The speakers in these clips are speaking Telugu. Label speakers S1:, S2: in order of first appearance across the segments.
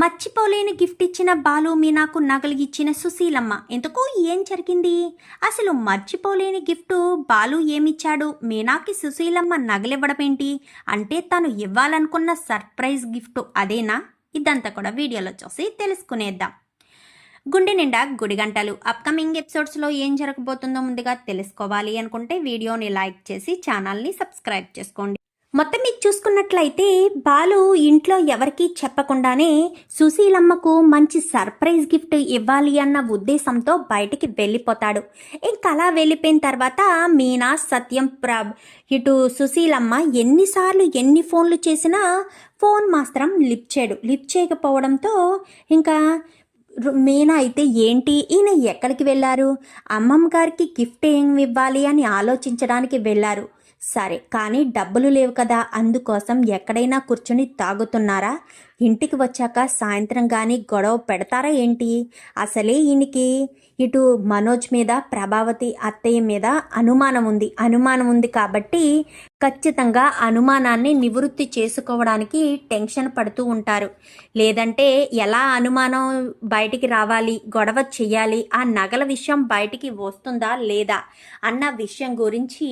S1: మర్చిపోలేని గిఫ్ట్ ఇచ్చిన బాలు మీనాకు నగలు ఇచ్చిన సుశీలమ్మ. ఎందుకు ఏం జరిగింది? అసలు మర్చిపోలేని గిఫ్ట్ బాలు ఏమిచ్చాడు? మీనాకి సుశీలమ్మ నగలివ్వడమేంటి? అంటే తను ఇవ్వాలనుకున్న సర్ప్రైజ్ గిఫ్ట్ అదేనా? ఇదంతా కూడా వీడియోలో చూసి తెలుసుకునేద్దాం. గుండె నిండా గుడిగంటలు. అప్కమింగ్ ఎపిసోడ్స్లో ఏం జరగబోతుందో ముందుగా తెలుసుకోవాలి అనుకుంటే వీడియోని లైక్ చేసి ఛానల్ని సబ్స్క్రైబ్ చేసుకోండి. మొత్తం మీకు చూసుకున్నట్లయితే బాలు ఇంట్లో ఎవరికీ చెప్పకుండానే సుశీలమ్మకు మంచి సర్ప్రైజ్ గిఫ్ట్ ఇవ్వాలి అన్న ఉద్దేశంతో బయటికి వెళ్ళిపోతాడు. ఇంకా అలా వెళ్ళిపోయిన తర్వాత మీనా సత్యం ప్రాబ్ ఇటు సుశీలమ్మ ఎన్నిసార్లు ఎన్ని ఫోన్లు చేసినా ఫోన్ మాత్రం లిప్ చేయడు. లిప్ చేయకపోవడంతో ఇంకా మీనా అయితే ఏంటి? ఈయన ఎక్కడికి వెళ్ళారు? అమ్మమ్మ గారికి గిఫ్ట్ ఏం ఇవ్వాలి అని ఆలోచించడానికి వెళ్ళారు. సరే కానీ డబ్బులు లేవు కదా అందుకోసం ఎక్కడైనా కూర్చొని తాగుతున్నారా? ఇంటికి వచ్చాక సాయంత్రం కానీ గొడవ పెడతారా ఏంటి? అసలే ఈయనకి ఇటు మనోజ్ మీద ప్రభావతి అత్తయ్య మీద అనుమానం ఉంది. అనుమానం ఉంది కాబట్టి ఖచ్చితంగా అనుమానాన్ని నివృత్తి చేసుకోవడానికి టెన్షన్ పడుతూ ఉంటారు. లేదంటే ఎలా అనుమానం బయటికి రావాలి గొడవ చెయ్యాలి ఆ నగల విషయం బయటికి వస్తుందా లేదా అన్న విషయం గురించి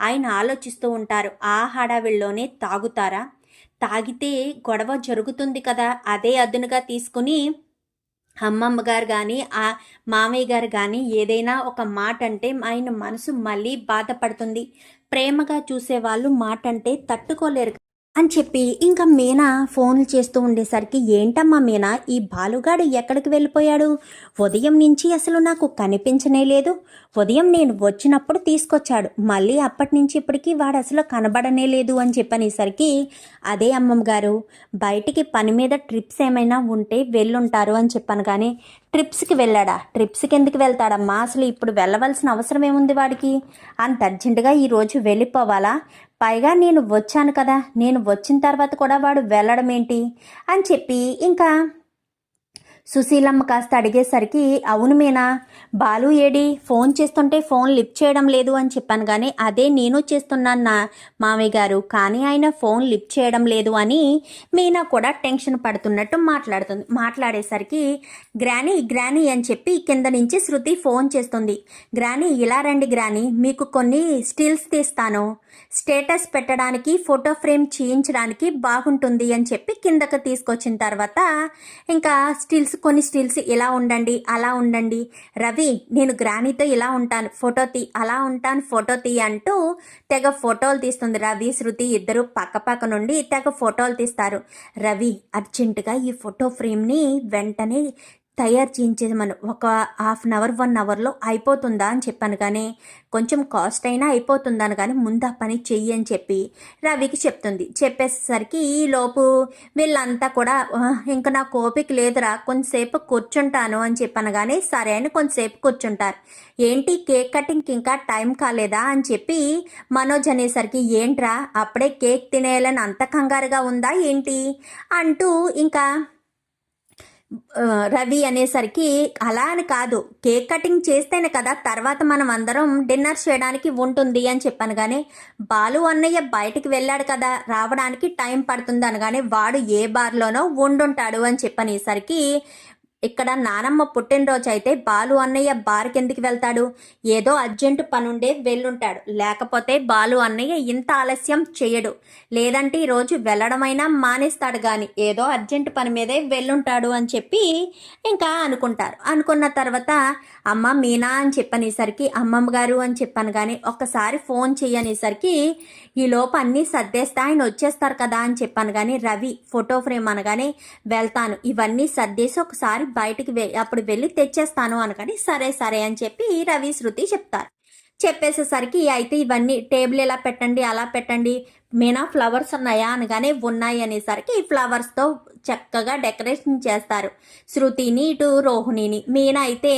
S1: ఆయన ఆలోచిస్తూ ఉంటారు ఆ హడావిడిలోనే తాగుతారా? తాగితే గొడవ జరుగుతుంది కదా అదే అదునుగా తీసుకుని అమ్మమ్మ గారు కానీ ఆ మామయ్య గారు కానీ ఏదైనా ఒక మాట అంటే ఆయన మనసు మళ్ళీ బాధపడుతుంది. ప్రేమగా చూసేవాళ్ళు మాట అంటే తట్టుకోలేరు అని చెప్పి ఇంకా మీనా ఫోన్లు చేస్తూ ఉండేసరికి ఏంటమ్మా మీనా ఈ బాలుగాడు ఎక్కడికి వెళ్ళిపోయాడు? ఉదయం నుంచి అసలు నాకు కనిపించనే లేదు. ఉదయం నేను వచ్చినప్పుడు తీసుకొచ్చాడు. మళ్ళీ అప్పటి నుంచి ఇప్పటికీ వాడు అసలు కనబడనే లేదు అని చెప్పనేసరికి అదే అమ్మమ్మ గారు బయటికి పని మీద ట్రిప్స్ ఏమైనా ఉంటే వెళ్ళుంటారు అని చెప్పాను కానీ ట్రిప్స్కి వెళ్ళాడా? ట్రిప్స్కి ఎందుకు వెళ్తాడమ్మా? అసలు ఇప్పుడు వెళ్ళవలసిన అవసరం ఏముంది వాడికి? అంత అర్జెంటుగా ఈరోజు వెళ్ళిపోవాలా? పైగా నేను వచ్చాను కదా నేను వచ్చిన తర్వాత కూడా వాడు వెళ్ళడం ఏంటి అని చెప్పి ఇంకా సుశీలమ్మ కాస్త అడిగేసరికి అవును మీనా బాలు ఏడి ఫోన్ చేస్తుంటే ఫోన్ లిఫ్ట్ చేయడం లేదు అని చెప్పాను కానీ అదే నేను చేస్తున్నాను నా మామయ్య గారు కానీ ఆయన ఫోన్ లిఫ్ట్ చేయడం లేదు అని మీనా కూడా టెన్షన్ పడుతున్నట్టు మాట్లాడుతుంది మాట్లాడేసరికి గ్రానీ గ్రానీ అని చెప్పి కింద నుంచి శృతి ఫోన్ చేస్తుంది. గ్రానీ ఇలా రండి గ్రానీ మీకు కొన్ని స్టిల్స్ తీస్తాను. స్టేటస్ పెట్టడానికి ఫోటో ఫ్రేమ్ చేయించడానికి బాగుంటుంది అని చెప్పి కిందకు తీసుకొచ్చిన తర్వాత ఇంకా స్టిల్స్ కొన్ని స్టిల్స్ ఇలా ఉండండి అలా ఉండండి. రవి నేను గ్రానీతో ఇలా ఉంటాను ఫోటో తీ అలా ఉంటాను ఫోటో తీ అంటూ తెగ ఫోటోలు తీస్తుంది రవి శృతి ఇద్దరు పక్క పక్క నుండి తెగ ఫోటోలు తీస్తారు. రవి అర్జెంటుగా ఈ ఫోటో ఫ్రేమ్ని వెంటనే తయారు చేయించేమను ఒక హాఫ్ అన్ అవర్ వన్ అవర్లో అయిపోతుందా అని చెప్పాను కానీ కొంచెం కాస్ట్ అయినా అయిపోతుందని కానీ ముందు ఆ పని చెయ్యి అని చెప్పి రవికి చెప్తుంది. చెప్పేసరికి ఈలోపు వీళ్ళంతా కూడా ఇంకా నా కోపిక లేదురా కొంతసేపు కూర్చుంటాను అని చెప్పాను కానీ సరే అని కొంతసేపు కూర్చుంటారు. ఏంటి కేక్ కటింగ్కి ఇంకా టైం కాలేదా? అని చెప్పి మనోజ్ అనేసరికి ఏంట్రా అప్పుడే కేక్ తినేయాలని అంత కంగారుగా ఉందా ఏంటి? అంటూ ఇంకా రవి అనేసరికి అలా అని కాదు. కేక్ కటింగ్ చేస్తేనే కదా తర్వాత మనం అందరం డిన్నర్ చేయడానికి ఉంటుంది అని చెప్పాను. కానీ బాలు అన్నయ్య బయటికి వెళ్ళాడు కదా రావడానికి టైం పడుతుంది అనగానే వాడు ఏ బార్లోనో ఉండుంటాడు అని చెప్పని. సరికి ఇక్కడ నానమ్మ పుట్టినరోజు అయితే బాలు అన్నయ్య బార్ ఎందుకు వెళ్తాడు? ఏదో అర్జెంటు పనుండే వెళ్ళుంటాడు. లేకపోతే బాలు అన్నయ్య ఇంత ఆలస్యం చేయడు లేదంటే ఈరోజు వెళ్ళడమైనా మానేస్తాడు కానీ ఏదో అర్జెంటు పని మీదే వెళ్ళుంటాడు అని చెప్పి ఇంకా అనుకుంటారు. అనుకున్న తర్వాత అమ్మ మీనా అని చెప్పనేసరికి అమ్మమ్మ గారు అని చెప్పాను కానీ ఒక్కసారి ఫోన్ చేయనేసరికి ఈ లోపు అన్నీ సర్దేస్తే ఆయన వచ్చేస్తారు కదా అని చెప్పాను కానీ రవి ఫోటో ఫ్రేమ్ అనగానే వెళ్తాను. ఇవన్నీ సర్దేసి ఒకసారి బయటికి అప్పుడు వెళ్ళి తెచ్చేస్తాను అనకని సరే సరే అని చెప్పి రవి శృతి చెప్తారు. చెప్పేసేసరికి అయితే ఇవన్నీ టేబుల్ ఎలా పెట్టండి అలా పెట్టండి మీనా ఫ్లవర్స్ ఉన్నాయా అనగానే ఉన్నాయి అనేసరికి ఈ ఫ్లవర్స్తో చక్కగా డెకరేషన్ చేస్తారు. శృతిని ఇటు రోహిణిని మీనా అయితే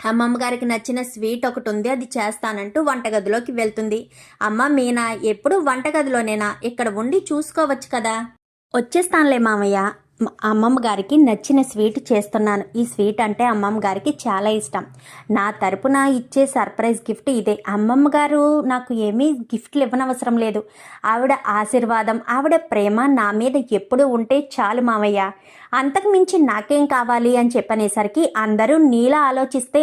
S1: అమ్మమ్మ గారికి నచ్చిన స్వీట్ ఒకటి ఉంది అది చేస్తానంటూ వంటగదిలోకి వెళ్తుంది. అమ్మ మీనా ఎప్పుడు వంటగదిలోనేనా? ఇక్కడ ఉండి చూసుకోవచ్చు కదా. వచ్చేస్తానులే మామయ్య. అమ్మమ్మ గారికి నచ్చిన స్వీట్ చేస్తున్నాను. ఈ స్వీట్ అంటే అమ్మమ్మ గారికి చాలా ఇష్టం. నా తరపున ఇచ్చే సర్ప్రైజ్ గిఫ్ట్ ఇదే. అమ్మమ్మ గారు నాకు ఏమీ గిఫ్ట్లు ఇవ్వనవసరం లేదు. ఆవిడ ఆశీర్వాదం ఆవిడ ప్రేమ నా మీద ఎప్పుడు ఉంటే చాలు మామయ్య అంతకుమించి నాకేం కావాలి అని చెప్పనేసరికి అందరూ నీలా ఆలోచిస్తే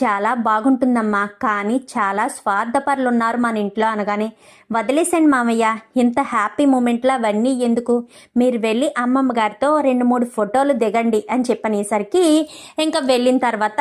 S1: చాలా బాగుంటుందమ్మా. కానీ చాలా స్వార్థపరులు ఉన్నారు మన ఇంట్లో అనగానే వదిలేసండి మామయ్య ఇంత హ్యాపీ మూమెంట్లో అవన్నీ ఎందుకు? మీరు వెళ్ళి అమ్మమ్మ గారితో రెండు మూడు ఫోటోలు దిగండి అని చెప్పనేసరికి ఇంకా వెళ్ళిన తర్వాత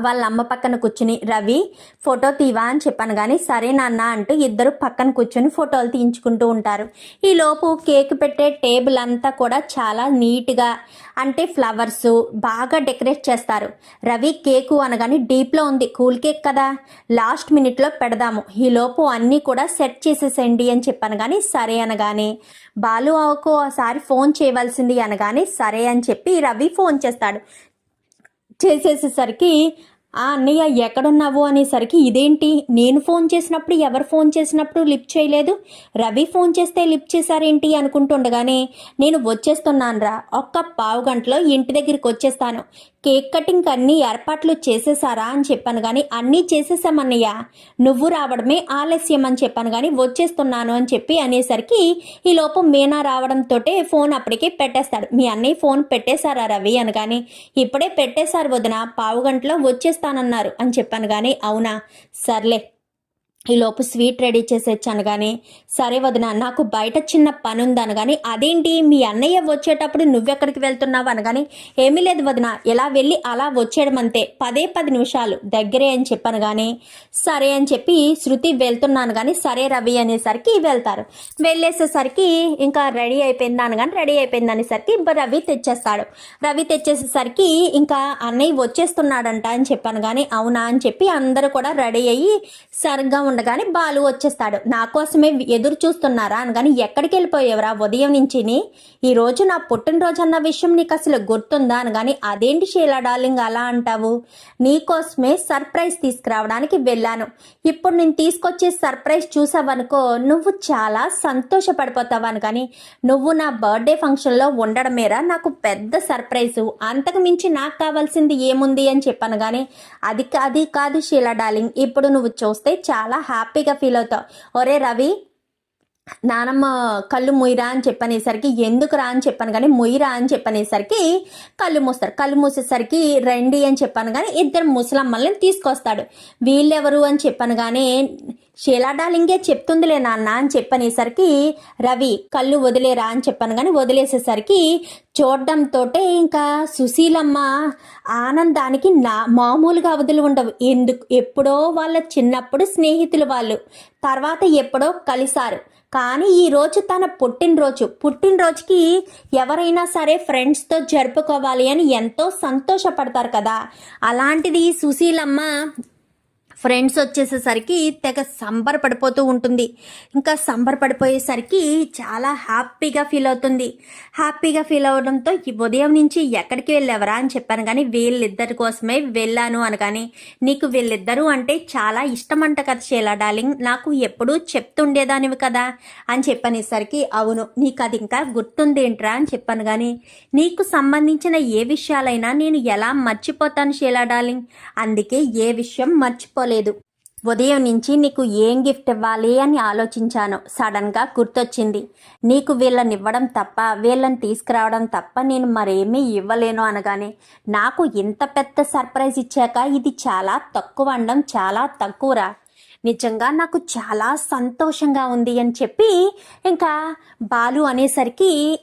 S1: వాళ్ళ అమ్మ పక్కన కూర్చుని రవి ఫోటో తీవా? అని చెప్పాను. కానీ సరే నాన్న అంటూ ఇద్దరు పక్కన కూర్చొని ఫోటోలు తీయించుకుంటూ ఉంటారు. ఈ లోపు కేక్ పెట్టే టేబుల్ అంతా కూడా చాలా నీట్గా అంటే ఫ్లవర్స్ బాగా డెకరేట్ చేస్తారు. రవి కేకు అనగానే డీప్లో ఉంది. కూల్ కేక్ కదా. లాస్ట్ మినిట్లో పెడదాము. ఈ లోపు అన్నీ కూడా సెట్ చేసేసేయండి అని చెప్పాను. కానీ సరే అనగానే బాలు ఒకసారి ఫోన్ చేయవలసింది అనగానే సరే అని చెప్పి రవి ఫోన్ చేస్తాడు. చేసేసేసరికి ఆ అన్నయ్య ఎక్కడున్నావు? అనేసరికి ఇదేంటి? నేను ఫోన్ చేసినప్పుడు ఎవరు ఫోన్ చేసినప్పుడు లిఫ్ట్ చేయలేదు? రవి ఫోన్ చేస్తే లిఫ్ట్ చేశారేంటి? అనుకుంటుండగానే నేను వచ్చేస్తున్నాను రా ఒక్క పావు గంటలో ఇంటి దగ్గరికి వచ్చేస్తాను. కేక్ కటింగ్ అన్ని ఏర్పాట్లు చేసేసారా అని చెప్పాను కానీ అన్నీ చేసేసామన్నయ్య నువ్వు రావడమే ఆలస్యం అని చెప్పాను కానీ వచ్చేస్తున్నాను అని చెప్పి అనేసరికి ఈ లోపు మీనా రావడంతో ఫోన్ అప్పటికే పెట్టేస్తాడు. మీ అన్నయ్య ఫోన్ పెట్టేశారా రవి అనగానే ఇప్పుడే పెట్టేశారు వదిన పావు గంటలో వచ్చేస్తానన్నారు అని చెప్పాను కానీ అవునా? సర్లే ఈలోపు స్వీట్ రెడీ చేసేచ్చాను కానీ సరే వదిన నాకు బయట చిన్న పని ఉంది అనగాని అదేంటి మీ అన్నయ్య వచ్చేటప్పుడు నువ్వెక్కడికి వెళ్తున్నావు అనగాని ఏమీ లేదు వదిన ఇలా వెళ్ళి అలా వచ్చేయడం అంతే పదే పది నిమిషాలు దగ్గరే అని చెప్పాను కానీ సరే అని చెప్పి శృతి వెళ్తున్నాను కానీ సరే రవి అనేసరికి వెళ్తారు. వెళ్ళేసేసరికి ఇంకా రెడీ అయిపోయింది అనగాని రెడీ అయిపోయింది అనేసరికి రవి తెచ్చేస్తాడు. రవి తెచ్చేసేసరికి ఇంకా అన్నయ్య వచ్చేస్తున్నాడంట అని చెప్పాను కానీ అవునా అని చెప్పి అందరూ కూడా రెడీ అయ్యి సరిగ్గా అనగానే బాలు వచ్చేస్తాడు. నా కోసమే ఎదురు చూస్తున్నారా అనగాని ఎక్కడికి వెళ్ళిపోయేవరా? ఉదయం నుంచిని ఈ రోజు నా పుట్టినరోజు అన్న విషయం నీకు అసలు గుర్తుందా అనగాని అదేంటి షీలా డార్లింగ్ అలా అంటావు? నీకోసమే సర్ప్రైజ్ తీసుకురావడానికి వెళ్ళాను. ఇప్పుడు నేను తీసుకొచ్చే సర్ప్రైజ్ చూసావనుకో నువ్వు చాలా సంతోషపడిపోతావు అనగాని నువ్వు నా బర్త్డే ఫంక్షన్లో ఉండడమేరా నాకు పెద్ద సర్ప్రైజు. అంతకు మించి నాకు కావాల్సింది ఏముంది అని చెప్పాను కానీ అది కా- అది కాదు షీలా డార్లింగ్. ఇప్పుడు నువ్వు చూస్తే చాలా హ్యాపీగా ఫీల్ అవుతావు. ఒరే రవి నానమ్మ కళ్ళు ముయ్యరా అని చెప్పనేసరికి ఎందుకు రా అని చెప్పాను కానీ ముయ్యరా అని చెప్పనేసరికి కళ్ళు మూస్తారు. కళ్ళు మూసేసరికి రండి అని చెప్పాను కానీ ఇద్దరు ముసలమ్మల్ని తీసుకొస్తాడు. వీళ్ళెవరు అని చెప్పాను కానీ షీలా డాలింగే చెప్తుందిలే నాన్న అని చెప్పనేసరికి రవి కళ్ళు వదిలేరా అని చెప్పాను కానీ వదిలేసేసరికి చూడడంతో ఇంకా సుశీలమ్మ ఆనందానికి నా మామూలుగా అవధులు ఉండవు. ఎందుకు? ఎప్పుడో వాళ్ళ చిన్నప్పుడు స్నేహితులు వాళ్ళు. తర్వాత ఎప్పుడో కలిశారు. కానీ ఈ రోజు తన పుట్టినరోజు. పుట్టినరోజుకి ఎవరైనా సరే ఫ్రెండ్స్తో జరుపుకోవాలి అని ఎంతో సంతోషపడతారు కదా. అలాంటిది సుశీలమ్మ ఫ్రెండ్స్ వచ్చేసేసరికి తెగ సంబర పడిపోతూ ఉంటుంది. ఇంకా సంబర పడిపోయేసరికి చాలా హ్యాపీగా ఫీల్ అవుతుంది. హ్యాపీగా ఫీల్ అవడంతో ఈ ఉదయం నుంచి ఎక్కడికి వెళ్ళావరా అని చెప్పాను కానీ వీళ్ళిద్దరి కోసమే వెళ్ళాను అనగాని నీకు వీళ్ళిద్దరూ అంటే చాలా ఇష్టం అంట కదా షేలా డార్లింగ్. నాకు ఎప్పుడూ చెప్తుండేదానివి కదా అని చెప్పనేసరికి అవును నీకు అది ఇంకా గుర్తుందేంట్రా అని చెప్పాను కానీ నీకు సంబంధించిన ఏ విషయాలైనా నేను ఎలా మర్చిపోతాను షీలా డార్లింగ్? అందుకే ఏ విషయం మర్చిపోలేదు ఉదయం నుంచి నీకు ఏం గిఫ్ట్ ఇవ్వాలి అని ఆలోచించాను. సడన్గా గుర్తొచ్చింది. నీకు వీళ్ళని ఇవ్వడం తప్ప వీళ్ళని తీసుకురావడం తప్ప నేను మరేమీ ఇవ్వలేను అనగానే నాకు ఇంత పెద్ద సర్ప్రైజ్ ఇచ్చాక ఇది చాలా తక్కువ అనడం చాలా తక్కువరా? నిజంగా నాకు చాలా సంతోషంగా ఉంది అని చెప్పి ఇంకా బాలు అనేసరికి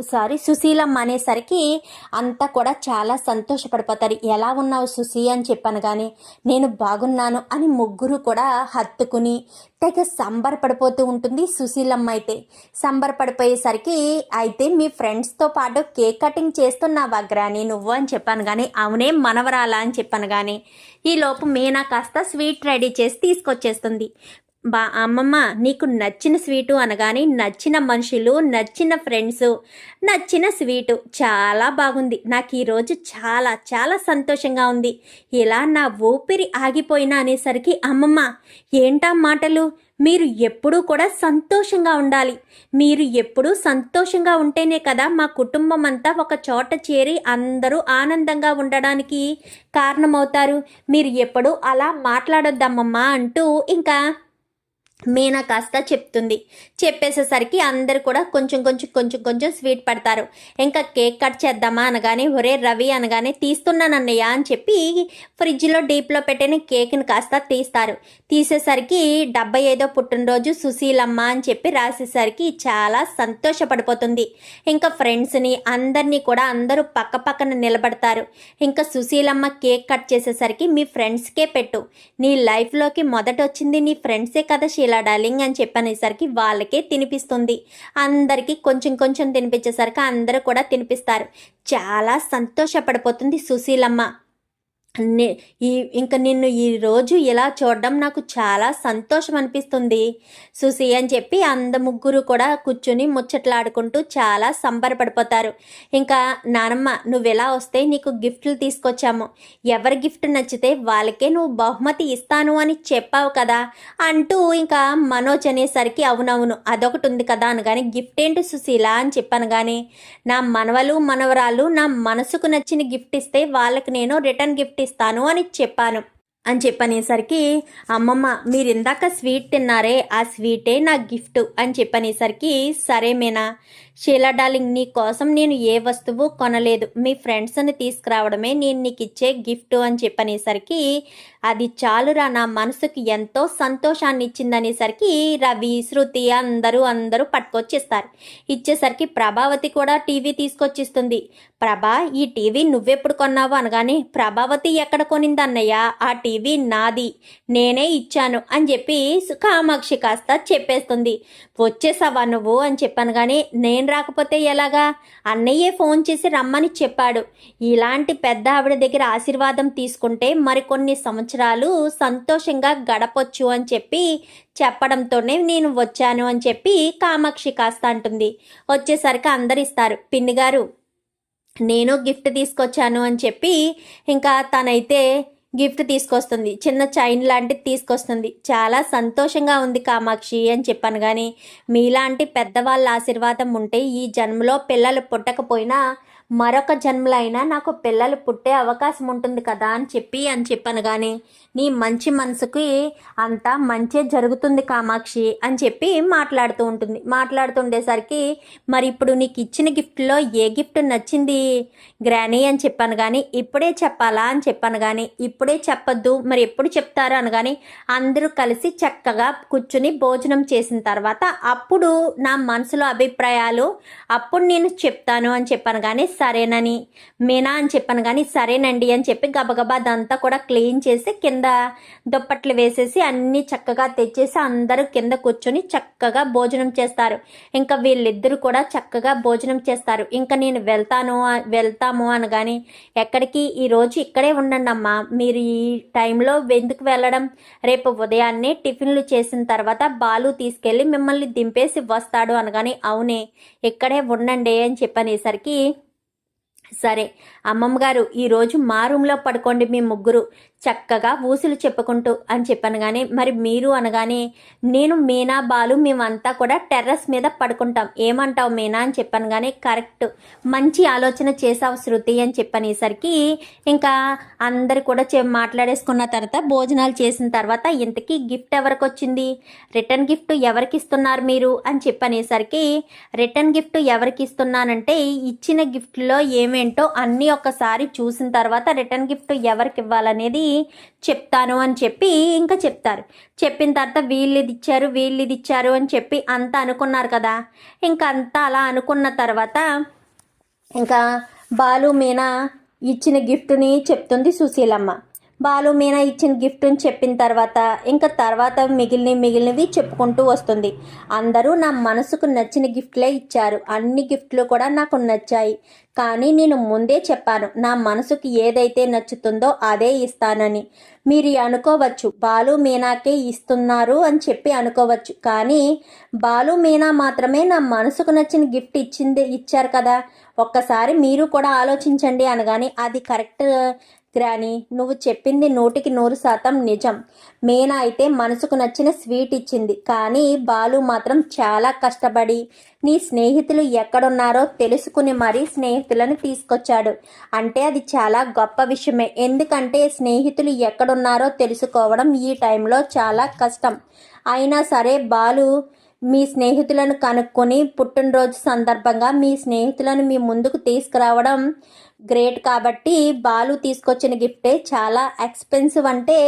S1: సారీ సుశీలమ్మ అనేసరికి అంతా కూడా చాలా సంతోషపడిపోతారు. ఎలా ఉన్నావు సుశీ? అని చెప్పాను కానీ నేను బాగున్నాను అని ముగ్గురు కూడా హత్తుకుని తెగ సంబరపడిపోతూ ఉంటుంది సుశీలమ్మ అయితే. సంబరపడిపోయేసరికి అయితే మీ ఫ్రెండ్స్తో పాటు కేక్ కటింగ్ చేస్తున్నావా గ్రాని నువ్వు? అని చెప్పాను కానీ అవునే మనవరాలా? అని చెప్పాను కానీ ఈ లోపు మీనా కాస్త స్వీట్ రెడీ చేసి తీసుకొచ్చేస్తుంది. బా అమ్మమ్మ నీకు నచ్చిన స్వీటు అనగానే నచ్చిన మనుషులు నచ్చిన ఫ్రెండ్స్ నచ్చిన స్వీటు చాలా బాగుంది. నాకు ఈరోజు చాలా చాలా సంతోషంగా ఉంది. ఇలా నా ఊపిరి ఆగిపోయినా అనేసరికి అమ్మమ్మ ఏంటా మాటలు? మీరు ఎప్పుడూ కూడా సంతోషంగా ఉండాలి. మీరు ఎప్పుడూ సంతోషంగా ఉంటేనే కదా మా కుటుంబం అంతా ఒక చోట చేరి అందరూ ఆనందంగా ఉండడానికి కారణమవుతారు. మీరు ఎప్పుడూ అలా మాట్లాడొద్దమ్మమ్మా అంటూ ఇంకా మీనా కాస్త చెప్తుంది. చెప్పేసేసరికి అందరు కూడా కొంచెం కొంచెం కొంచెం కొంచెం స్వీట్ పడతారు. ఇంకా కేక్ కట్ చేద్దామా అనగానే ఒరే రవి అనగానే తీస్తున్నానన్నయ్య అని చెప్పి ఫ్రిడ్జ్లో డీప్లో పెట్టిన కేక్ని కాస్త తీస్తారు. తీసేసరికి డెబ్బై ఐదో పుట్టినరోజు సుశీలమ్మ అని చెప్పి రాసేసరికి చాలా సంతోషపడిపోతుంది. ఇంకా ఫ్రెండ్స్ని అందరినీ కూడా అందరూ పక్క పక్కన నిలబడతారు. ఇంకా సుశీలమ్మ కేక్ కట్ చేసేసరికి మీ ఫ్రెండ్స్కే పెట్టు. నీ లైఫ్లోకి మొదట వచ్చింది నీ ఫ్రెండ్సే కదా ఇలా డార్లింగ్ అని చెప్పనేసరికి వాళ్ళకే తినిపిస్తుంది. అందరికీ కొంచెం కొంచెం తినిపించేసరికి అందరూ కూడా తినిపిస్తారు. చాలా సంతోషపడిపోతుంది సుశీలమ్మ. ఈ ఇంకా నిన్ను ఈ రోజు ఇలా చూడడం నాకు చాలా సంతోషం అనిపిస్తుంది సుసి అని చెప్పి అంద ముగ్గురు కూడా కూర్చుని ముచ్చట్లాడుకుంటూ చాలా సంబరపడిపోతారు. ఇంకా నానమ్మ నువ్వు ఎలా వస్తే నీకు గిఫ్ట్లు తీసుకొచ్చాము. ఎవరి గిఫ్ట్ నచ్చితే వాళ్ళకే నువ్వు బహుమతి ఇస్తాను అని చెప్పావు కదా. అంటూ ఇంకా మనోజ్ అనేసరికి అవునవును అదొకటి ఉంది కదా అనగానే గిఫ్ట్ ఏంటి సుశీల అని చెప్పాను కానీ నా మనవలు మనవరాలు నా మనసుకు నచ్చిన గిఫ్ట్ ఇస్తే వాళ్ళకి నేను రిటర్న్ గిఫ్ట్ ఇస్తాను అని చెప్పాను. అని చెప్పనేసరికి అమ్మమ్మ మీరు ఇందాక స్వీట్ తిన్నారే ఆ స్వీటే నా గిఫ్ట్ అని చెప్పనేసరికి సరే మేనా షీలా డార్లింగ్ నీ కోసం నేను ఏ వస్తువు కొనలేదు మీ ఫ్రెండ్స్ని తీసుకురావడమే నేను నీకు ఇచ్చే గిఫ్ట్ అని చెప్పనేసరికి అది చాలురా నా మనసుకి ఎంతో సంతోషాన్ని ఇచ్చిందనేసరికి రవి శృతి అందరూ అందరూ పట్టుకొచ్చిస్తారు. ఇచ్చేసరికి ప్రభావతి కూడా టీవీ తీసుకొచ్చిస్తుంది. ప్రభా ఈ టీవీ నువ్వెప్పుడు కొన్నావు అనగానే ప్రభావతి ఎక్కడ కొనిందన్నయ్య? ఆ టీవీ నాది. నేనే ఇచ్చాను అని చెప్పి కామాక్షి కాస్త చెప్పేస్తుంది. వచ్చేసావా నువ్వు అని చెప్పాను కానీ నేను రాకపోతే ఎలాగా? అన్నయ్యే ఫోన్ చేసి రమ్మని చెప్పాడు. ఇలాంటి పెద్ద ఆవిడ దగ్గర ఆశీర్వాదం తీసుకుంటే మరికొన్ని సంవత్సరాలు సంవత్సరాలు సంతోషంగా గడపొచ్చు అని చెప్పి చెప్పడంతోనే నేను వచ్చాను అని చెప్పి కామాక్షి కాస్త అంటుంది. వచ్చేసరికి అందరు ఇస్తారు. పిన్ని గారు నేను గిఫ్ట్ తీసుకొచ్చాను అని చెప్పి ఇంకా తనైతే గిఫ్ట్ తీసుకొస్తుంది. చిన్న చైన్ లాంటిది తీసుకొస్తుంది. చాలా సంతోషంగా ఉంది కామాక్షి అని చెప్పాను కానీ మీలాంటి పెద్దవాళ్ళ ఆశీర్వాదం ఉంటే ఈ జన్మలో పిల్లలు పుట్టకపోయినా మరొక జన్మలైనా నాకు పిల్లలు పుట్టే అవకాశం ఉంటుంది కదా అని చెప్పి అని చెప్పాను కానీ నీ మంచి మనసుకి అంతా మంచే జరుగుతుంది కామాక్షి అని చెప్పి మాట్లాడుతూ ఉంటుంది. మాట్లాడుతుండేసరికి మరి ఇప్పుడు నీకు ఇచ్చిన గిఫ్ట్లో ఏ గిఫ్ట్ నచ్చింది? గ్రానీ అని చెప్పాను కానీ ఇప్పుడే చెప్పాలా అని చెప్పాను కానీ ఇప్పుడే చెప్పొద్దు మరి ఎప్పుడు చెప్తారు? అనగాని అందరూ కలిసి చక్కగా కూర్చుని భోజనం చేసిన తర్వాత అప్పుడు నా మనసులో అభిప్రాయాలు అప్పుడు నేను చెప్తాను అని చెప్పాను కానీ సరేనని మీనా అని చెప్పాను కానీ సరేనండి అని చెప్పి గబగబా అదంతా కూడా క్లీన్ చేసి కింద కింద దుప్పట్లు వేసేసి అన్నీ చక్కగా తెచ్చేసి అందరూ కింద కూర్చొని చక్కగా భోజనం చేస్తారు. ఇంకా వీళ్ళిద్దరూ కూడా చక్కగా భోజనం చేస్తారు. ఇంకా నేను వెళ్తాను వెళ్తాము అనగాని ఎక్కడికి? ఈరోజు ఇక్కడే ఉండండి అమ్మా. మీరు ఈ టైంలో ఎందుకు వెళ్ళడం? రేపు ఉదయాన్నే టిఫిన్లు చేసిన తర్వాత బాలు తీసుకెళ్ళి మిమ్మల్ని దింపేసి వస్తాడు అనగాని అవునే ఇక్కడే ఉండండి అని చెప్పనేసరికి సరే అమ్మమ్మ గారు ఈరోజు మా రూమ్లో పడుకోండి మీ ముగ్గురు. చక్కగా ఊసులు చెప్పుకుంటూ అని చెప్పనగానే కానీ మరి మీరు అనగానే నేను మీనా బాలు మేమంతా కూడా టెర్రస్ మీద పడుకుంటాం. ఏమంటావు మీనా అని చెప్పాను కానీ కరెక్ట్. మంచి ఆలోచన చేసావు శృతి అని చెప్పనేసరికి ఇంకా అందరు కూడా చె మాట్లాడేసుకున్న తర్వాత భోజనాలు చేసిన తర్వాత ఇంతకీ గిఫ్ట్ ఎవరికి వచ్చింది? రిటర్న్ గిఫ్ట్ ఎవరికి ఇస్తున్నారు మీరు? అని చెప్పనేసరికి రిటర్న్ గిఫ్ట్ ఎవరికి ఇస్తున్నానంటే ఇచ్చిన గిఫ్ట్లో ఏంటో అన్నీ ఒక్కసారి చూసిన తర్వాత రిటర్న్ గిఫ్ట్ ఎవరికి ఇవ్వాలనేది చెప్తాను అని చెప్పి ఇంకా చెప్తారు. చెప్పిన తర్వాత వీళ్ళు ఇది ఇచ్చారు వీళ్ళు ఇది ఇచ్చారు అని చెప్పి అంతా అనుకున్నారు కదా. ఇంకా అంతా అలా అనుకున్న తర్వాత ఇంకా బాలు మీనా ఇచ్చిన గిఫ్ట్ని చెప్తుంది సుశీలమ్మ. బాలు మీనా ఇచ్చిన గిఫ్ట్ని చెప్పిన తర్వాత ఇంకా తర్వాత మిగిలిన మిగిలినవి చెప్పుకుంటూ వస్తుంది. అందరూ నా మనసుకు నచ్చిన గిఫ్ట్లే ఇచ్చారు. అన్ని గిఫ్ట్లు కూడా నాకు నచ్చాయి. కానీ నేను ముందే చెప్పాను నా మనసుకి ఏదైతే నచ్చుతుందో అదే ఇస్తానని. మీరు అనుకోవచ్చు బాలు మీనాకే ఇస్తున్నారు అని చెప్పి అనుకోవచ్చు. కానీ బాలు మీనా మాత్రమే నా మనసుకు నచ్చిన గిఫ్ట్ ఇచ్చింది ఇచ్చారు కదా. ఒక్కసారి మీరు కూడా ఆలోచించండి అనగాని అది కరెక్ట్ గ్రాని నువ్వు చెప్పింది నూటికి నూరు శాతం నిజం. మీనా అయితే మనసుకు నచ్చిన స్వీట్ ఇచ్చింది. కానీ బాలు మాత్రం చాలా కష్టపడి నీ స్నేహితులు ఎక్కడున్నారో తెలుసుకుని మరీ స్నేహితులను తీసుకొచ్చాడు. అంటే అది చాలా గొప్ప విషయమే. ఎందుకంటే స్నేహితులు ఎక్కడున్నారో తెలుసుకోవడం ఈ టైంలో చాలా కష్టం. అయినా సరే బాలు మీ స్నేహితులను కనుక్కొని పుట్టినరోజు సందర్భంగా మీ స్నేహితులను మీ ముందుకు తీసుకురావడం గ్రేట్ కాబట్టి బాలు తీసుకొచ్చిన గిఫ్టే చాలా ఎక్స్పెన్సివ్ అంటే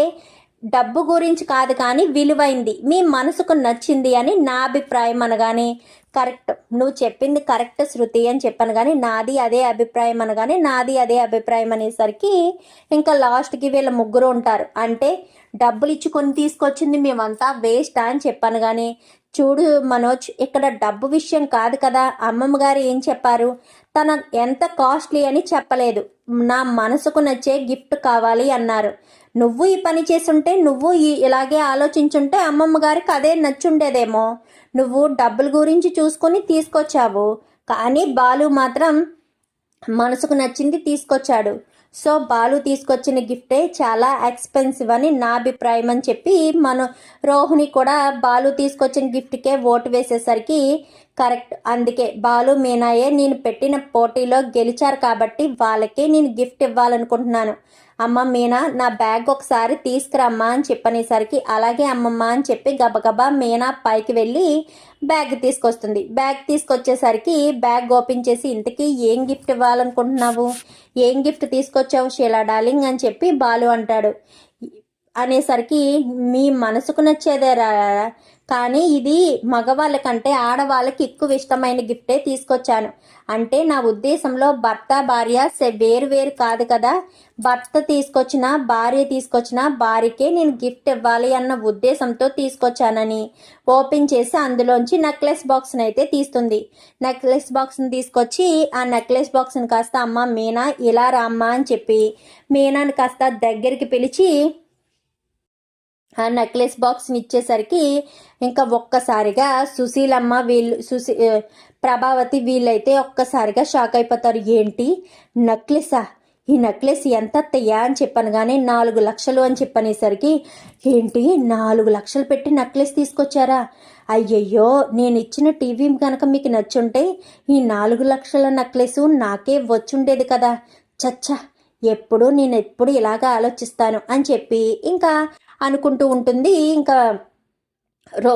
S1: డబ్బు గురించి కాదు కానీ విలువైంది. మీ మనసుకు నచ్చింది అని నా అభిప్రాయం అనగానే కరెక్ట్ నువ్వు చెప్పింది కరెక్ట్ శృతి అని చెప్పాను కానీ నాది అదే అభిప్రాయం అనగానే నాది అదే అభిప్రాయం అనేసరికి ఇంకా లాస్ట్కి వీళ్ళ ముగ్గురు ఉంటారు. అంటే డబ్బులు ఇచ్చి కొని తీసుకొచ్చింది మేమంతా వేస్ట్ అని చెప్పాను కానీ చూడు మనోజ్ ఇక్కడ డబ్బు విషయం కాదు కదా. అమ్మమ్మ గారు ఏం చెప్పారు? తన ఎంత కాస్ట్లీ అని చెప్పలేదు. నా మనసుకు నచ్చే గిఫ్ట్ కావాలి అన్నారు. నువ్వు ఈ పని చేసుంటే నువ్వు ఈ ఇలాగే ఆలోచించుంటే అమ్మమ్మ గారికి అదే నచ్చుండేదేమో. నువ్వు డబ్బుల గురించి చూసుకొని తీసుకొచ్చావు. కానీ బాలు మాత్రం మనసుకు నచ్చింది తీసుకొచ్చాడు. సో బాలు తీసుకొచ్చిన గిఫ్టే చాలా ఎక్స్పెన్సివ్ అని నా అభిప్రాయం అని చెప్పి మన రోహిణి కూడా బాలు తీసుకొచ్చిన గిఫ్ట్కే ఓటు వేసేసరికి కరెక్ట్. అందుకే బాలు మీనాయే నేను పెట్టిన పోటీలో గెలిచారు కాబట్టి వాళ్ళకే నేను గిఫ్ట్ ఇవ్వాలనుకుంటున్నాను. అమ్మ మీనా నా బ్యాగ్ ఒకసారి తీసుకురమ్మా అని చెప్పనేసరికి అలాగే అమ్మమ్మ అని చెప్పి గబగబా మీనా పైకి వెళ్ళి బ్యాగ్ తీసుకొస్తుంది. బ్యాగ్ తీసుకొచ్చేసరికి బ్యాగ్ ఓపెన్ చేసి ఇంతకీ ఏం గిఫ్ట్ ఇవ్వాలనుకుంటున్నావు? ఏం గిఫ్ట్ తీసుకొచ్చావు షీలా డార్లింగ్? అని చెప్పి బాలు అంటాడు. అనేసరికి మీ మనసుకు నచ్చేదే రా కానీ ఇది మగవాళ్ళ కంటే ఆడవాళ్ళకి ఎక్కువ ఇష్టమైన గిఫ్టే తీసుకొచ్చాను. అంటే నా ఉద్దేశంలో భర్త భార్య వేరు వేరు కాదు కదా. భర్త తీసుకొచ్చిన భార్య తీసుకొచ్చిన భార్యకే నేను గిఫ్ట్ ఇవ్వాలి అన్న ఉద్దేశంతో తీసుకొచ్చానని ఓపెన్ చేసి అందులోంచి నెక్లెస్ బాక్స్ని అయితే తీస్తుంది. నెక్లెస్ బాక్స్ని తీసుకొచ్చి ఆ నెక్లెస్ బాక్స్ని కాస్త అమ్మ మీనా ఇలా రామ్మా అని చెప్పి మీనాని కాస్త దగ్గరికి పిలిచి ఆ నెక్లెస్ బాక్స్ని ఇచ్చేసరికి ఇంకా ఒక్కసారిగా సుశీలమ్మ వీళ్ళు సుశీ ప్రభావతి వీళ్ళైతే ఒక్కసారిగా షాక్ అయిపోతారు. ఏంటి? నెక్లెసా ఈ నెక్లెస్ ఎంత అత్తయ్యా అని చెప్పాను కానీ నాలుగు లక్షలు అని చెప్పనేసరికి ఏంటి? నాలుగు లక్షలు పెట్టి నెక్లెస్ తీసుకొచ్చారా? అయ్యయ్యో నేను ఇచ్చిన టీవీ కనుక మీకు నచ్చుంటే ఈ నాలుగు లక్షల నెక్లెస్ నాకే వచ్చుండేది కదా. చచ్చా ఎప్పుడు నేను ఎప్పుడు ఇలాగ ఆలోచిస్తాను అని చెప్పి ఇంకా అనుకుంటూ ఉంటుంది. ఇంకా రో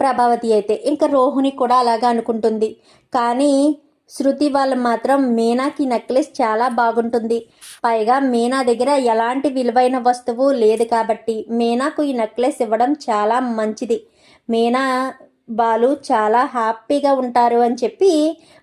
S1: ప్రభావతి అయితే ఇంకా రోహిణి కూడా అలాగా అనుకుంటుంది. కానీ శృతి వాళ్ళు మాత్రం మీనాకి నెక్లెస్ చాలా బాగుంటుంది. పైగా మీనా దగ్గర ఎలాంటి విలువైన వస్తువు లేదు కాబట్టి మీనాకు ఈ నెక్లెస్ ఇవ్వడం చాలా మంచిది. మీనా బాలు చాలా హ్యాపీగా ఉంటారు అని చెప్పి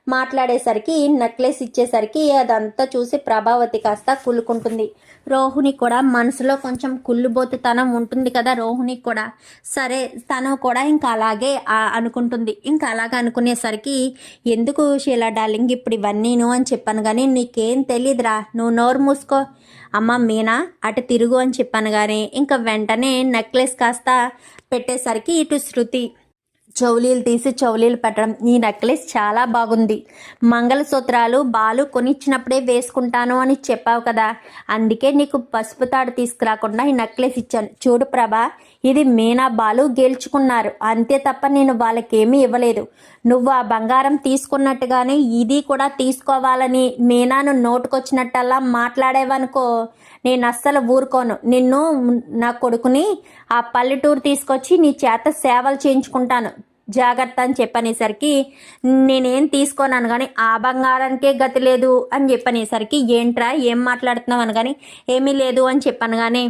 S1: మాట్లాడేసరికి నెక్లెస్ ఇచ్చేసరికి అదంతా చూసి ప్రభావతి కాస్త కూలుకుంటుంది. రోహిణి కూడా మనసులో కొంచెం కుళ్ళుబోతుతనం ఉంటుంది కదా రోహిణి కూడా. సరే తను కూడా ఇంకా అలాగే అనుకుంటుంది. ఇంకా అలాగే అనుకునేసరికి ఎందుకు షీలా డార్లింగ్ ఇప్పుడు ఇవన్నీను? అని చెప్పాను కానీ నీకేం తెలియదురా నువ్వు నోరు మూసుకో. అమ్మ మీనా? అటు తిరుగు అని చెప్పాను కానీ ఇంకా వెంటనే నెక్లెస్ కాస్త పెట్టేసరికి ఇటు శృతి చౌలీలు తీసి చౌలీలు పెట్టడం. ఈ నెక్లెస్ చాలా బాగుంది. మంగళసూత్రాలు బాలు కొనిచ్చినప్పుడే వేసుకుంటాను అని చెప్పావు కదా. అందుకే నీకు పసుపు తాడు తీసుకురాకుండా ఈ నెక్లెస్ ఇచ్చాను. చూడు ప్రభా ఇది మీనా బాలు గెలుచుకున్నారు. అంతే తప్ప నేను వాళ్ళకేమీ ఇవ్వలేదు. నువ్వు ఆ బంగారం తీసుకున్నట్టుగానే ఇది కూడా తీసుకోవాలని మీనాను నోటుకొచ్చినట్టల్లా మాట్లాడేవనుకో నేను అస్సలు ఊరుకోను. నిన్ను నా కొడుకుని ఆ పల్లెటూరు తీసుకొచ్చి నీ చేత సేవలు చేయించుకుంటాను. జాగ్రత్త అని చెప్పనేసరికి నేనేం తీసుకోనాను కానీ ఆ బంగారానికే గతి లేదు అని చెప్పనేసరికి ఏంట్రా ఏం మాట్లాడుతున్నావు అని కానీ ఏమీ లేదు అని చెప్పాను కానీ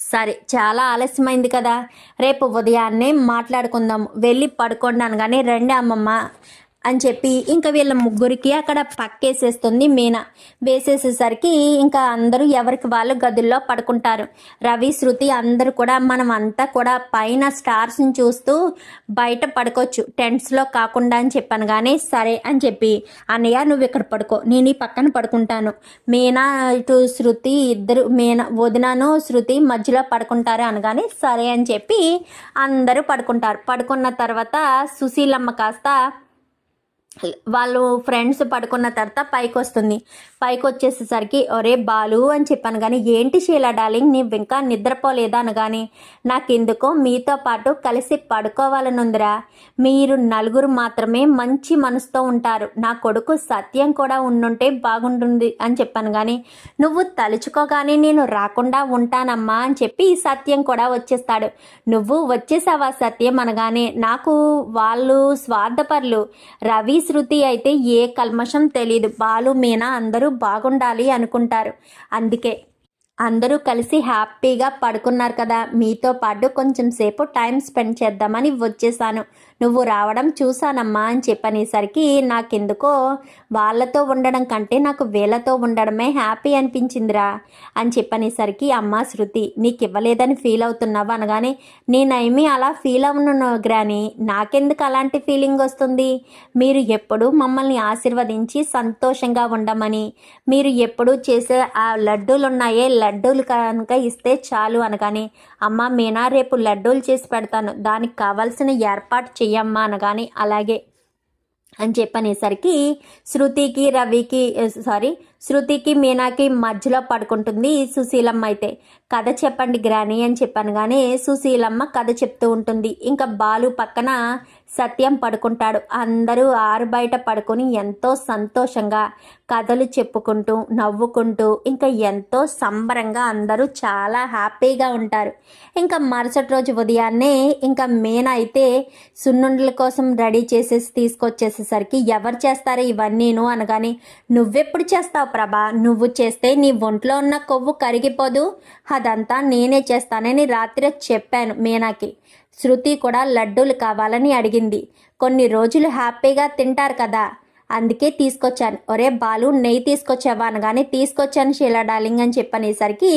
S1: సరే చాలా ఆలస్యమైంది కదా. రేపు ఉదయాన్నే మాట్లాడుకుందాం. వెళ్ళి పడుకోండి అనగానే రండి అమ్మమ్మ. అని చెప్పి ఇంకా వీళ్ళ ముగ్గురికి అక్కడ పక్కేసేస్తుంది మీనా. వేసేసేసరికి ఇంకా అందరూ ఎవరికి వాళ్ళు గదుల్లో పడుకుంటారు. రవి శృతి అందరూ కూడా మనం అంతా కూడా పైన స్టార్స్ని చూస్తూ బయట పడుకోవచ్చు. టెంట్స్లో కాకుండా అని చెప్పాను కానీ సరే అని చెప్పి అన్నయ్య నువ్వు ఇక్కడ పడుకో. నేను ఈ పక్కన పడుకుంటాను. మీనా ఇటు శృతి ఇద్దరు మీనా వదినాను శృతి మధ్యలో పడుకుంటారు అనగానే సరే అని చెప్పి అందరూ పడుకుంటారు. పడుకున్న తర్వాత సుశీలమ్మ కాస్త వాళ్ళు ఫ్రెండ్స్ పడుకున్న తర్వాత పైకి వస్తుంది పైకి వచ్చేసేసరికి ఒరే బాలు అని చెప్పాను కానీ ఏంటి షీలా డార్లింగ్? నీవు ఇంకా నిద్రపోలేదా? అనగాని నాకెందుకో మీతో పాటు కలిసి పడుకోవాలని ఉందిరా మీరు నలుగురు మాత్రమే మంచి మనసుతో ఉంటారు. నా కొడుకు సత్యం కూడా ఉండుంటే బాగుంటుంది అని చెప్పాను కానీ నువ్వు తలుచుకోగానే నేను రాకుండా ఉంటానమ్మా అని చెప్పి సత్యం కూడా వచ్చేస్తాడు. నువ్వు వచ్చేసావా సత్యం? అనగానే నాకు వాళ్ళు స్వార్థపరులు. రవి శృతి అయితే ఏ కల్మషం తెలియదు బాలు మీనా అందరూ బాగుండాలి అనుకుంటారు. అందుకే అందరూ కలిసి హ్యాపీగా పడుకున్నారు కదా. మీతో పాటు కొంచెం సేపు టైం స్పెండ్ చేద్దామని వచ్చేసాను. నువ్వు రావడం చూశానమ్మా అని చెప్పనేసరికి నాకెందుకో వాళ్ళతో ఉండడం కంటే నాకు వీళ్ళతో ఉండడమే హ్యాపీ అనిపించిందిరా అని చెప్పనేసరికి అమ్మ శృతి నీకు ఇవ్వలేదని ఫీల్ అవుతున్నావు అనగానే నేనేమి అలా ఫీల్ అవును గ్రాని నాకెందుకు అలాంటి ఫీలింగ్ వస్తుంది? మీరు ఎప్పుడు మమ్మల్ని ఆశీర్వదించి సంతోషంగా ఉండమని మీరు ఎప్పుడు చేసే ఆ లడ్డూలు ఉన్నాయే లడ్డూలు కనుక ఇస్తే చాలు అనగానే అమ్మ మీనా రేపు లడ్డూలు చేసి పెడతాను దానికి కావాల్సిన ఏర్పాటు చెయ్యమ్మా అనగానే అలాగే అని చెప్పనేసరికి శృతికి రవికి సారీ శృతికి మీనాకి మధ్యలో పడుకుంటుంది సుశీలమ్మ అయితే. కథ చెప్పండి గ్రాని అని చెప్పాను కానీ సుశీలమ్మ కథ చెప్తూ ఉంటుంది. ఇంకా బాలు పక్కన సత్యం పడుకుంటాడు. అందరూ ఆరు బయట పడుకొని ఎంతో సంతోషంగా కథలు చెప్పుకుంటూ నవ్వుకుంటూ ఇంకా ఎంతో సంబరంగా అందరూ చాలా హ్యాపీగా ఉంటారు. ఇంకా మరుసటి రోజు ఉదయాన్నే ఇంకా మీనా అయితే సున్నుండల కోసం రెడీ చేసేసి తీసుకొచ్చేసేసరికి ఎవరు చేస్తారు ఇవన్నీను? అనగానే నువ్వెప్పుడు చేస్తావు ప్రభా నువ్వు చేస్తే నీ ఒంట్లో ఉన్న కొవ్వు కరిగిపోదు. అదంతా నేనే చేస్తానని రాత్రి చెప్పాను మీనాకి. శృతి కూడా లడ్డూలు కావాలని అడిగింది. కొన్ని రోజులు హ్యాపీగా తింటారు కదా. అందుకే తీసుకొచ్చాను. ఒరే బాలు నెయ్యి తీసుకొచ్చావా అనగానే తీసుకొచ్చాను షీలా డార్లింగ్ అని చెప్పనేసరికి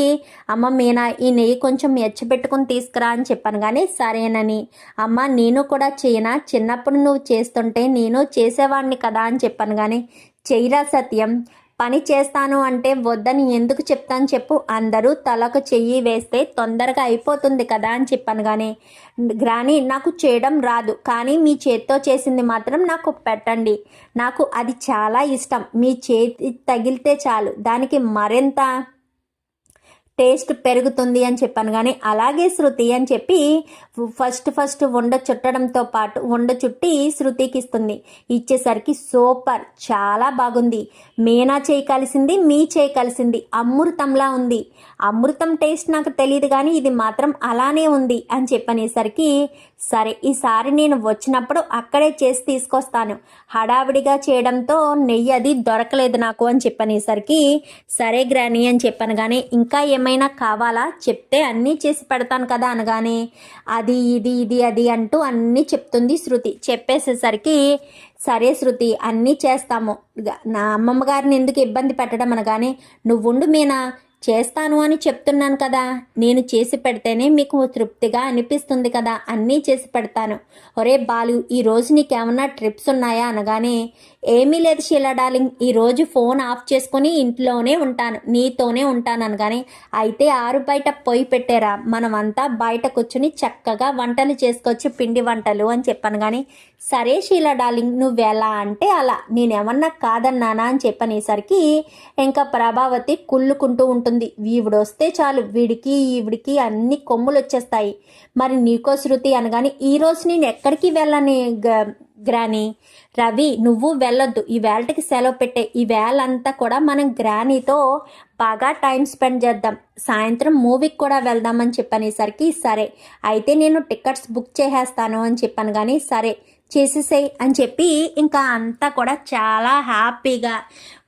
S1: అమ్మ మీనా ఈ నెయ్యి కొంచెం ఎచ్చబెట్టుకుని తీసుకురా అని చెప్పాను కానీ సరేనని. అమ్మ నేను కూడా చేయనా? చిన్నప్పుడు నువ్వు చేస్తుంటే నేను చేసేవాడిని కదా అని చెప్పాను కానీ చెయ్యరా సత్యం. పని చేస్తాను అంటే వద్దని ఎందుకు చెప్తాను చెప్పు. అందరూ తలకు చెయ్యి వేస్తే తొందరగా అయిపోతుంది కదా అని చెప్పాను కానీ గ్రాని నాకు చేయడం రాదు. కానీ మీ చేత్తో చేసింది మాత్రం నాకు పెట్టండి. నాకు అది చాలా ఇష్టం. మీ చేతి తగిలితే చాలు. దానికి మరింత టేస్ట్ పెరుగుతుంది అని చెప్పాను కానీ అలాగే శృతి అని చెప్పి ఫస్ట్ ఫస్ట్ వండ చుట్టడంతో పాటు వండ చుట్టి శృతికి ఇస్తుంది. ఇచ్చేసరికి సూపర్ చాలా బాగుంది. మీనా చేయి కలిసింది మీ చేయి కలిసింది. అమృతంలా ఉంది. అమృతం టేస్ట్ నాకు తెలియదు కానీ ఇది మాత్రం అలానే ఉంది అని చెప్పనేసరికి సరే ఈసారి నేను వచ్చినప్పుడు అక్కడే చేసి తీసుకొస్తాను. హడావిడిగా చేయడంతో నెయ్యి అది దొరకలేదు నాకు అని చెప్పనేసరికి సరే గ్రాని అని చెప్పాను కానీ ఇంకా ఏమైనా కావాలా? చెప్తే అన్నీ చేసి పెడతాను కదా అనగానే అది ఇది ఇది అది అంటూ అన్నీ చెప్తుంది శృతి. చెప్పేసేసరికి సరే శృతి అన్నీ చేస్తాము. నా అమ్మమ్మ గారిని ఎందుకు ఇబ్బంది పెట్టడం అనగానే నువ్వుండు మీనా చేస్తాను అని చెప్తున్నాను కదా. నేను చేసి పెడితేనే మీకు తృప్తిగా అనిపిస్తుంది కదా. అన్నీ చేసి పెడతాను. ఒరే బాలు ఈరోజు నీకేమన్నా ట్రిప్స్ ఉన్నాయా? అనగానే ఏమీ లేదు షీలా డార్లింగ్ ఈరోజు ఫోన్ ఆఫ్ చేసుకొని ఇంట్లోనే ఉంటాను నీతోనే ఉంటాను అనగానే అయితే ఆరు బయట పొయ్యి పెట్టారా మనమంతా బయట కూర్చుని చక్కగా వంటలు చేసుకోవచ్చు పిండి వంటలు అని చెప్పాను కానీ సరే షీలా డార్లింగ్ నువ్వు ఎలా అంటే అలా నేనేమన్నా కాదన్నానా అని చెప్పనేసరికి ఇంకా ప్రభావతి కుళ్ళుకుంటూ ఉంటుంది వీవిడు వస్తే చాలు వీడికి ఈవిడికి అన్ని కొమ్ములు వచ్చేస్తాయి మరి నీకో శృతి అనగానే ఈరోజు నేను ఎక్కడికి వెళ్ళని గ్రాని. రవి నువ్వు వెళ్ళొద్దు. ఈ వేళకి సెలవు పెట్టే ఈ వేళంతా కూడా మనం గ్రానీతో బాగా టైం స్పెండ్ చేద్దాం. సాయంత్రం మూవీకి కూడా వెళ్దామని చెప్పనేసరికి సరే. అయితే నేను టికెట్స్ బుక్ చేసేస్తాను అని చెప్పాను కానీ సరే. చేసేసేయి అని చెప్పి ఇంకా అంతా కూడా చాలా హ్యాపీగా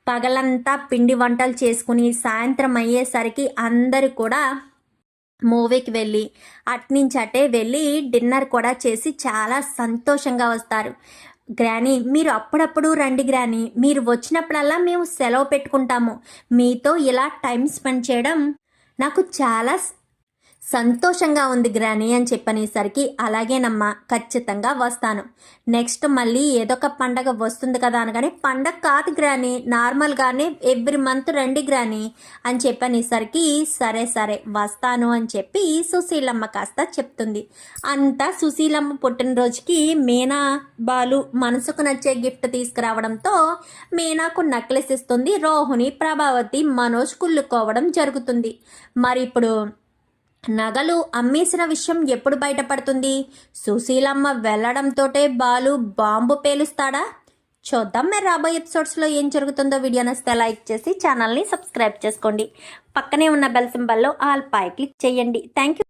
S1: పగలంతా పిండి వంటలు చేసుకుని సాయంత్రం అయ్యేసరికి అందరు కూడా మూవీకి వెళ్ళి అట్నుంచి అటే వెళ్ళి డిన్నర్ కూడా చేసి చాలా సంతోషంగా వస్తారు. గ్రానీ మీరు అప్పుడప్పుడు రండి గ్రానీ. మీరు వచ్చినప్పుడల్లా మేము సెలవు పెట్టుకుంటాము. మీతో ఇలా టైం స్పెండ్ చేయడం నాకు చాలా సంతోషంగా ఉంది గ్రాని అని చెప్పనేసరికి అలాగేనమ్మా ఖచ్చితంగా వస్తాను. నెక్స్ట్ మళ్ళీ ఏదో ఒక పండగ వస్తుంది కదా అనగానే పండగ కాదు గ్రాని నార్మల్గానే ఎవ్రీ మంత్ రండి గ్రాని అని చెప్పనేసరికి సరే సరే వస్తాను అని చెప్పి సుశీలమ్మ కాస్త చెప్తుంది. అంతా సుశీలమ్మ పుట్టినరోజుకి మీనా బాలు మనసుకు నచ్చే గిఫ్ట్ తీసుకురావడంతో మీనాకు నెక్లెస్ ఇస్తుంది. రోహిణి ప్రభావతి మనోజ్ కుళ్ళుకోవడం జరుగుతుంది. మరి ఇప్పుడు నగలు అమ్మేసిన విషయం ఎప్పుడు బయటపడుతుంది? సుశీలమ్మ వెళ్ళడంతోటే బాలు బాంబు పేలుస్తాడా? చూద్దాం మరి రాబోయే ఎపిసోడ్స్లో ఏం జరుగుతుందో వీడియో నచ్చితే లైక్ చేసి ఛానల్ని సబ్స్క్రైబ్ చేసుకోండి. పక్కనే ఉన్న బెల్ సింబల్లో ఆల్ పై క్లిక్ చేయండి. Thank you